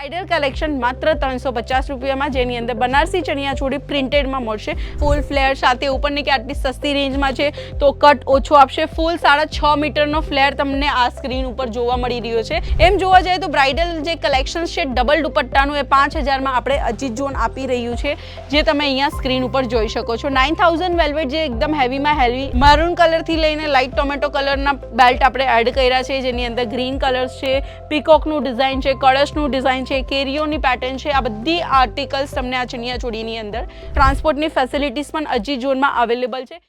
Cider collection માત્ર ત્રણસો પચાસ રૂપિયામાં જેની અંદર બનારસી ચણિયા ચોળી પ્રિન્ટેડમાં મળશે. ફૂલ ફ્લેર સાથે ઉપરની કે આટલી સસ્તી રેન્જમાં છે તો કટ ઓછો આપશે. ફૂલ સાડા છ મીટરનો ફ્લેર તમને આ સ્ક્રીન ઉપર જોવા મળી રહ્યો છે. એમ જોવા જઈએ તો બ્રાઇડલ જે કલેક્શન છે ડબલ દુપટ્ટાનું એ પાંચ હજારમાં આપણે અજીત ઝોન આપી રહ્યું છે, જે તમે અહીંયા સ્ક્રીન ઉપર જોઈ શકો છો. નાઇન થાઉઝન્ડ વેલ્વેટ જે એકદમ હેવીમાં હેવી મરૂન કલરથી લઈને લાઇટ ટોમેટો કલરના બેલ્ટ આપણે એડ કર્યા છે, જેની અંદર ગ્રીન કલર્સ છે પીકોકનું ડિઝાઇન છે, કળશનું ડિઝાઇન છે, કેરીઓની પેટર્ન છે, આ બધી આર્ટિકલ્સ તમને આ ચણિયા ચોડીની અંદર ટ્રાન્સપોર્ટની ફેસિલિટીઝ પણ અજી ઝોનમાં અવેલેબલ છે.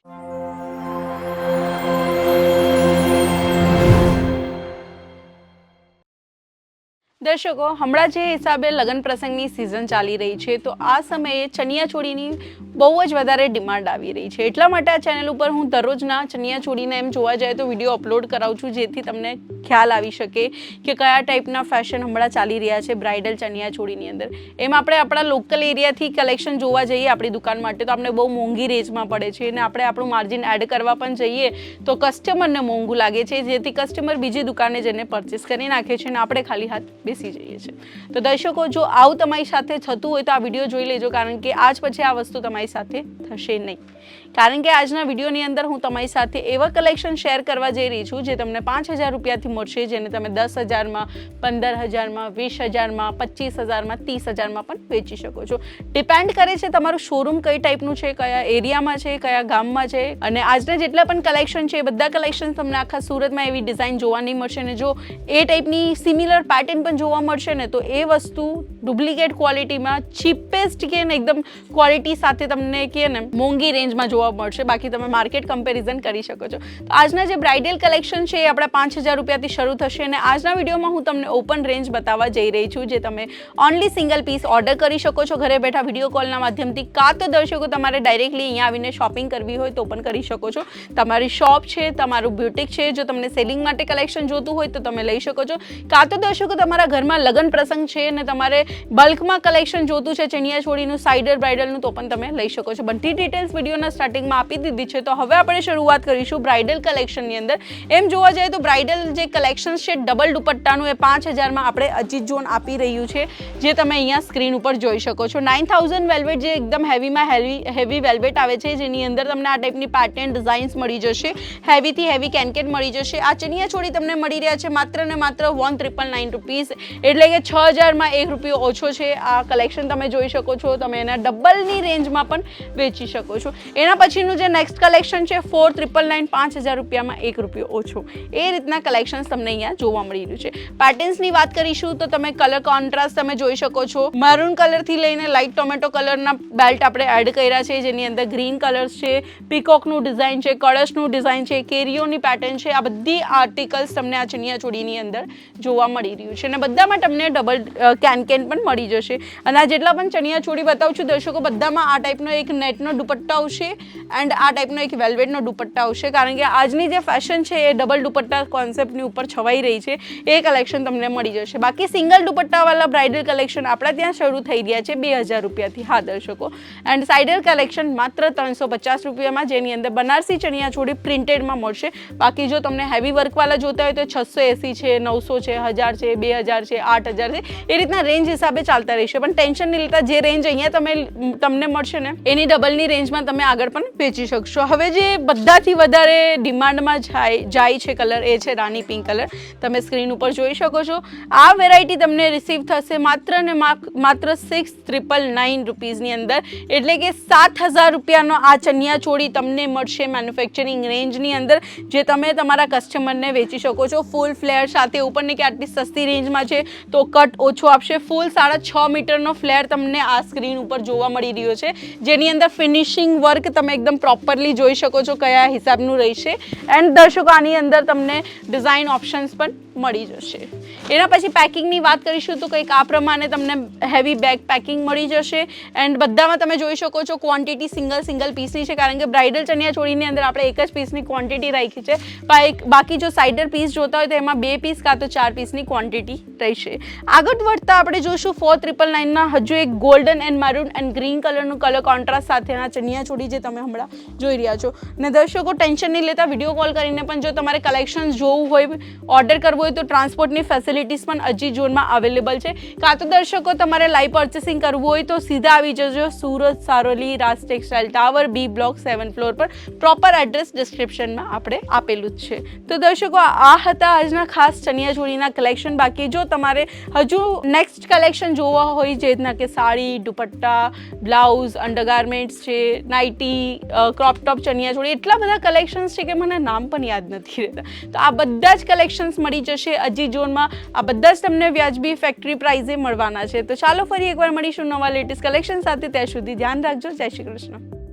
દર્શકો, હમણાં જે હિસાબે લગ્ન પ્રસંગની સિઝન ચાલી રહી છે, તો આ સમયે ચણિયા ચોળીની બહુ જ વધારે ડિમાન્ડ આવી રહી છે. એટલા માટે આ ચેનલ ઉપર હું દરરોજના ચણિયા ચોળીને એમ જોવા જાય તો વીડિયો અપલોડ કરાવું છું, જેથી તમને ખ્યાલ આવી શકે કે કયા ટાઈપના ફેશન હમણાં ચાલી રહ્યા છે બ્રાઇડલ ચણિયાચોળીની અંદર. એમ આપણે આપણા લોકલ એરિયાથી કલેક્શન જોવા જઈએ આપણી દુકાન માટે, તો આપણે બહુ મોંઘી રેન્જમાં પડે છે અને આપણે આપણું માર્જિન એડ કરવા પણ જઈએ, તો કસ્ટમરને મોંઘું લાગે છે, જેથી કસ્ટમર બીજી દુકાને જઈને પરચેસ કરી નાખે છે અને આપણે ખાલી હાથ બેસી જઈએ છીએ. તો દર્શકો, જો આવું તમારી સાથે થતું હોય તો આ વીડિયો જોઈ લેજો, કારણ કે આજ પછી આ વસ્તુ તમારી સાથે થશે નહીં. કારણ કે આજના વિડીયોની અંદર હું તમારી સાથે એવા કલેક્શન શેર કરવા જઈ રહી છું જે તમને પાંચ હજાર રૂપિયાથી મળશે, જેને તમે દસ હજારમાં, પંદર હજારમાં, વીસ હજારમાં, પચીસ હજારમાં, ત્રીસ હજારમાં પણ વેચી શકો છો. ડિપેન્ડ કરે છે તમારું શોરૂમ કઈ ટાઈપનું છે, કયા એરિયામાં છે, કયા ગામમાં છે, અને આજના જેટલા પણ કલેક્શન છે, એ બધા કલેક્શન તમને આખા સુરતમાં એવી ડિઝાઇન જોવા નહીં મળશે. અને જો એ ટાઈપની સિમિલર પેટર્ન પણ જોવા મળશે ને તો એ વસ્તુ ડુપ્લિકેટ ક્વોલિટીમાં ચીપેસ્ટ કે ને એકદમ ક્વોલિટી સાથે તમને કે ને મોંઘી રેન્જમાં જોવા મળશે. બાકી તમે માર્કેટ કમ્પેરિઝન કરી શકો છો. તો આજના જે બ્રાઇડલ કલેક્શન છે એ આપણા પાંચ હજાર રૂપિયાથી શરૂ થશે અને આજના વિડીયોમાં હું તમને ઓપન રેન્જ બતાવવા જઈ રહી છું, જે તમે ઓનલી સિંગલ પીસ ઓર્ડર કરી શકો છો ઘરે બેઠા વીડિયો કોલના માધ્યમથી. કાં તો દર્શકો તમારે ડાયરેક્ટલી અહીંયા આવીને શોપિંગ કરવી હોય તો પણ કરી શકો છો. તમારી શોપ છે, તમારું બ્યુટિક છે, જો તમને સેલિંગ માટે કલેક્શન જોતું હોય તો તમે લઈ શકો છો. કાં તો દર્શકો તમારા ઘરમાં લગ્ન પ્રસંગ છે અને તમારે બલ્કમાં કલેક્શન જોતું છે, ચણિયા ચોળીનું સાઇડર બ્રાઇડલનું તો પણ તમે લઈ શકો છો. બધી ડિટેલ્સ વિડીયોના સ્ટાર્ટિંગમાં આપી દીધી છે. તો હવે આપણે શરૂઆત કરીશું બ્રાઇડલ કલેક્શનની અંદર. એમ જોવા જઈએ તો બ્રાઇડલ જે કલેક્શન છે ડબલ દુપટ્ટાનું એ પાંચ હજારમાં આપણે અજીત ઝોન આપી રહ્યું છે, જે તમે અહીંયા સ્ક્રીન ઉપર જોઈ શકો છો. નાઇન થાઉઝન્ડ વેલ્વેટ જે એકદમ હેવીમાં હેવી હેવી વેલ્વેટ આવે છે, જેની અંદર તમને આ ટાઈપની પેટર્ન ડિઝાઇન્સ મળી જશે. હેવીથી હેવી કેનકેટ મળી જશે. આ ચણિયા છોડી તમને મળી રહ્યા છે, માત્ર ને માત્ર વન ટ્રિપલ નાઇન રૂપીસ એટલે કે છ હજારમાં એક રૂપિયો ઓછો છે. આ કલેક્શન તમે જોઈ શકો છો. તમે એના ડબલની રેન્જમાં પણ વેચી શકો છો. એના પછીનું જે નેક્સ્ટ કલેક્શન છે ફોર ટ્રિપલ નાઇન પાંચ હજાર રૂપિયામાં એક રૂપિયો ઓછો. એ રીતના કલેક્શન્સ તમને અહીંયા જોવા મળી રહ્યું છે. પેટર્ન્સની વાત કરીશું તો તમે કલર કોન્ટ્રાસ્ટ તમે જોઈ શકો છો. મરૂન કલરથી લઈને લાઇટ ટોમેટો કલરના બેલ્ટ આપણે એડ કર્યા છે. જેની અંદર ગ્રીન કલર્સ છે પીકોકનું ડિઝાઇન છે કળશનું ડિઝાઇન છે, કેરીઓની પેટર્ન છે. આ બધી આર્ટિકલ્સ તમને આ ચણિયા ચોડીની અંદર જોવા મળી રહ્યું છે. અને બધામાં તમને ડબલ કેન કેન પણ મળી જશે. અને આ જેટલા પણ ચણિયા ચોળી બતાવું છું, દર્શકો, બધામાં આ ટાઈપનો એક નેટનો દુપટ્ટો આવશે એન્ડ આ ટાઈપનો એક વેલ્વેટનો દુપટ્ટા આવશે. કારણ કે આજની જે ફેશન છે, એ ડબલ દુપટ્ટા કોન્સેપ્ટની ઉપર છવાઈ રહી છે. એ કલેક્શન તમને મળી જશે. બાકી સિંગલ દુપટ્ટાવાળા બ્રાઇડલ કલેક્શન આપણા ત્યાં શરૂ થઈ રહ્યા છે બે હજાર રૂપિયાથી. હા, દર્શકો. એન્ડ સાઇડલ કલેક્શન માત્ર ત્રણસો પચાસ રૂપિયામાં જેની અંદર બનારસી ચણિયા છોડી પ્રિન્ટેડમાં મળશે. બાકી જો તમને હેવી વર્કવાળા જોતા હોય તો છસો એંસી છે, નવસો છે, હજાર છે, બે હજાર છે, આઠ હજાર છે, એ રીતના રેન્જ હિસાબે ચાલતા રહેશે. પણ ટેન્શન નહીં લેતા, જે રેન્જ અહીંયા તમે તમને મળશે ને, એની ડબલની રેન્જમાં તમે આગળ પણ વેચી શકશો. હવે જે બધાથી વધારે ડિમાન્ડમાં જાય જાય છે કલર એ છે રાની પિંક કલર તમે સ્ક્રીન ઉપર જોઈ શકો છો. આ વેરાયટી તમને રિસીવ થશે માત્ર ને માત્ર સિક્સ ટ્રિપલ નાઇન રૂપીઝની અંદર. એટલે કે સાત હજાર રૂપિયાનો આ ચણિયા ચોળી તમને મળશે મેન્યુફેક્ચરિંગ રેન્જની અંદર, જે તમે તમારા કસ્ટમરને વેચી શકો છો. ફૂલ ફ્લેર સાથે ઉપરની કે આટલી સસ્તી રેન્જમાં છે, તો કટ ઓછો આપશે. ફૂલ સાડા છ મીટરનો ફ્લેર તમને આ સ્ક્રીન ઉપર જોવા મળી રહ્યો છે. જેની અંદર ફિનિશિંગ વર્ક તમે એકદમ પ્રોપરલી જોઈ શકો છો કયા હિસાબનું રહેશે. એન્ડ દર્શકો, આની અંદર તમને ડિઝાઇન ઓપ્શન્સ પણ મળી જશે. એના પછી પેકિંગની વાત કરીશું તો કંઈક આ પ્રમાણે તમને હેવી બેગ પેકિંગ મળી જશે. એન્ડ બધામાં તમે જોઈ શકો છો ક્વોન્ટિટી સિંગલ સિંગલ પીસની છે, કારણ કે બ્રાઇડલ ચણિયા ચોળીની અંદર આપણે એક જ પીસની ક્વોન્ટિટી રાખી છે. બાકી જો સાઇડર પીસ જોતા હોય તો એમાં બે પીસ કાં તો ચાર પીસની ક્વોન્ટિટી રહેશે. આગળ વધતા આપણે જોઈશું ફોર ટ્રિપલ નાઇનના હજુ એક golden and maroon and green કલરનું કલર કોન્ટ્રાસ્ટ સાથેના ચણિયા ચોળી જે તમે હમણાં જોઈ રહ્યા છો. ને દર્શકો ટેન્શન નહીં લેતા વીડિયો કોલ કરીને પણ જો તમારે કલેક્શન જોવું હોય ઓર્ડર કરવો કરવું હોય તો ટ્રાન્સપોર્ટની ફેસિલિટીઝ પણ અજી ઝોનમાં અવેલેબલ છે. કાં તો દર્શકો, તમારે લાઈવ પર્ચેસિંગ કરવું હોય તો સીધા આવી જજો Surat Saroli Raj textile tower B block seven floor પર. પ્રોપર એડ્રેસ ડિસ્ક્રિપ્શનમાં આપણે આપેલું જ છે. તો દર્શકો, આ હતા આજના ખાસ ચણિયા ચોળીના કલેક્શન બાકી જો તમારે હજુ નેક્સ્ટ કલેક્શન જોવા હોય જે રીતના કે સાડી, દુપટ્ટા બ્લાઉઝ અંડરગાર્મેન્ટ્સ છે નાઇટી ક્રોપટોપ ચણિયાચોળી ચણિયા ચોળી એટલા બધા કલેક્શન્સ છે કે મને નામ પણ યાદ નથી રહેતા. તો આ બધા જ કલેક્શન્સ મળી જશે અજી ઝોનમાં આ બધા જ તમને વ્યાજબી ફેક્ટરી પ્રાઇઝે મળવાના છે. તો ચાલો ફરી એકવાર મળીશું નવા લેટેસ્ટ કલેક્શન સાથે. ત્યાં સુધી ધ્યાન રાખજો. જય શ્રી કૃષ્ણ.